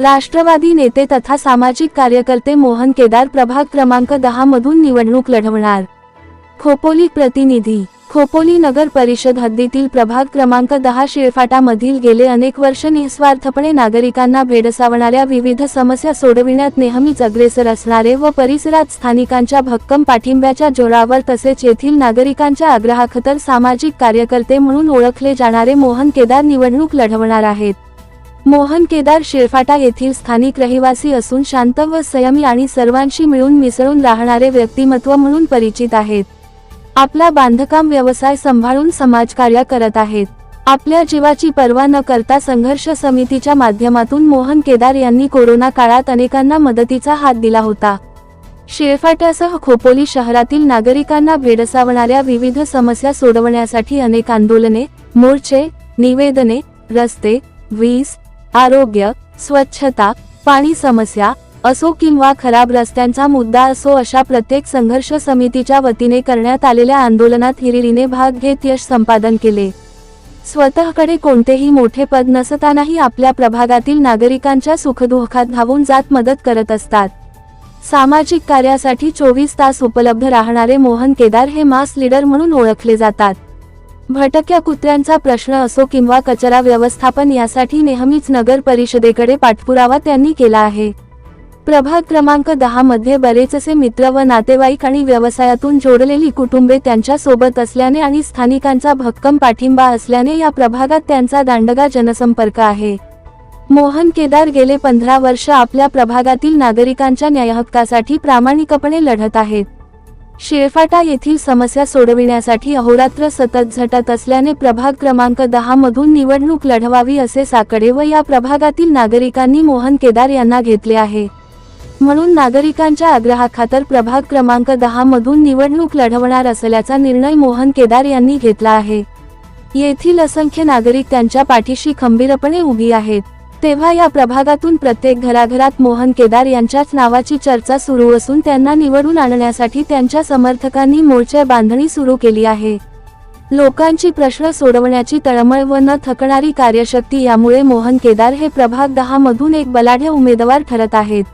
राष्ट्रवादी नेते तथा सामाजिक कार्यकर्ते मोहन केदार प्रभाग क्रमांक दहा मधून निवडणूक लढवणार. खोपोली प्रतिनिधी. खोपोली नगर परिषद हद्दीतील प्रभाग क्रमांक दहा शिळफाटामधील गेले अनेक वर्ष निस्वार्थपणे नागरिकांना भेडसावणाऱ्या विविध समस्या सोडविण्यात नेहमीच अग्रेसर असणारे व परिसरात स्थानिकांच्या भक्कम पाठिंब्याच्या जोरावर तसेच येथील नागरिकांच्या आग्रहाखतर सामाजिक कार्यकर्ते म्हणून ओळखले जाणारे मोहन केदार निवडणूक लढवणार आहेत. मोहन केदार शिरफाटा येथील स्थानिक रहिवासी असून शांत व संयमी आणि सर्वांशी मिळून मिसळून राहणारे व्यक्तिमत्व म्हणून परिचित आहेत. आपला बांधकाम व्यवसाय सांभाळून समाजकार्य करत आहेत. आपल्या जीवाची पर्वा न करता संघर्ष समितीच्या माध्यमातून मोहन केदार यांनी कोरोना काळात अनेकांना मदतीचा हात दिला होता. शिळफाट्यासह खोपोली शहरातील नागरिकांना भेडसावणाऱ्या विविध समस्या सोडवण्यासाठी अनेक आंदोलने मोर्चे निवेदने रस्ते वीज आरोग्य स्वच्छता पाणी समस्या असो किंवा खराब रस्त्यांचा मुद्दा असो अशा प्रत्येक संघर्ष समितीच्या वतीने करण्यात आलेल्या आंदोलनात हिरिरीने भाग घेत यश संपादन केले. स्वतःकडे कोणतेही मोठे पद नसतानाही आपल्या प्रभागातील नागरिकांच्या सुखदुःखात धावून जात मदत करत असतात. सामाजिक कार्यासाठी चोवीस तास उपलब्ध राहणारे मोहन केदार हे मास लीडर म्हणून ओळखले जातात. भटक्या कुत्र्यांचा प्रश्न असो किंवा कचरा व्यवस्थापन यासाठी नेहमीच नगर परिषदेकडे पाठपुरावा त्यांनी केला आहे. प्रभाग क्रमांक दहा मध्ये बरेचसे मित्र व नातेवाईक आणि व्यवसायातून जोडलेली कुटुंबे त्यांच्यासोबत असल्याने आणि स्थानिकांचा भक्कम पाठिंबा असल्याने या प्रभागात त्यांचा दांडगा जनसंपर्क आहे. मोहन केदार गेले पंधरा वर्ष आपल्या प्रभागातील नागरिकांच्या न्यायहक्कासाठी प्रामाणिकपणे लढत आहेत. शेळफाटा येथील समस्या सोडविण्यासाठी अहोरात्र सतत झटत असल्याने प्रभाग क्रमांक दहा मधून निवडणूक लढवावी असे साकडे व या प्रभागातील नागरिकांनी मोहन केदार यांना घेतले आहे. म्हणून नागरिकांच्या आग्रहाखातर प्रभाग क्रमांक दहा मधून निवडणूक लढवणार असल्याचा निर्णय मोहन केदार यांनी घेतला आहे. येथील असंख्य नागरिक त्यांच्या पाठीशी खंबीरपणे उभी आहेत. तेव्हा या प्रभागातून प्रत्येक घराघरात मोहन केदार यांच्याच नावाची चर्चा सुरू असून त्यांना निवडून आणण्यासाठी त्यांच्या समर्थकांनी मोर्चा बांधणी सुरू केली आहे. लोकांची प्रश्न सोडवण्याची तळमळ व न थकणारी कार्यशक्ती यामुळे मोहन केदार हे प्रभाग दहा मधून एक बलाढ्य उमेदवार ठरत आहेत.